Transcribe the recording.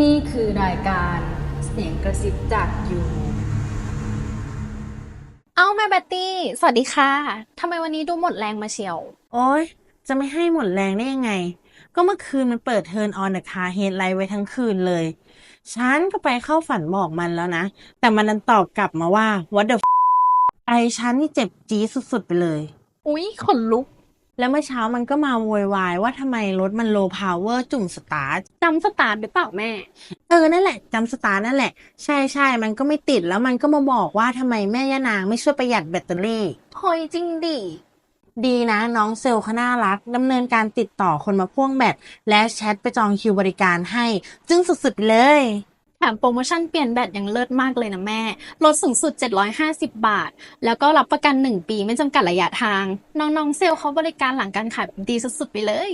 นี่คือรายการเสียงกระซิบจากยูเอ้าแม่แบตตี้ สวัสดีค่ะทำไมวันนี้ดูหมดแรงมาเชียว โอ๊ยจะไม่ให้หมดแรงได้ยังไง ก็เมื่อคืนมันเปิดเทิร์นออนเดอะคาเฮดไลท์ไว้ทั้งคืนเลย ฉันก็ไปเข้าฝันบอกมันแล้วนะ แต่มันดันตอบกลับมาว่า what the f ไอฉันนี่เจ็บจี๊ดสุดๆไปเลย อุ๊ยขนลุก แล้วเมื่อเช้ามันก็มาโวยวายว่าทำไมรถมันโลพาวเวอร์จุ่มสตาร์ทจำสตาร์ทหรือเปล่าแม่ เออนั่นแหละจำสตาร์ทนั่นแหละ ใช่ใช่มันก็ไม่ติดแล้วมันก็มาบอกว่าทำไมแม่ย่านางไม่ช่วยประหยัดแบตเตอรี่เฮ้ยจริงดิดีนะน้องเซลล์เขาน่ารักดำเนินการติดต่อคนมาพ่วงแบตและแชทไปจองคิวบริการให้ จึงสุดๆไปเลย แถมโปรโมชั่นเปลี่ยนแบตยังเลิศมากเลยนะแม่ ลดสูงสุด 750 บาท แล้วก็รับประกัน 1 ปีไม่จำกัดระยะทาง น้องๆเซลล์เขาบริการหลังการขายดีสุดๆไปเลย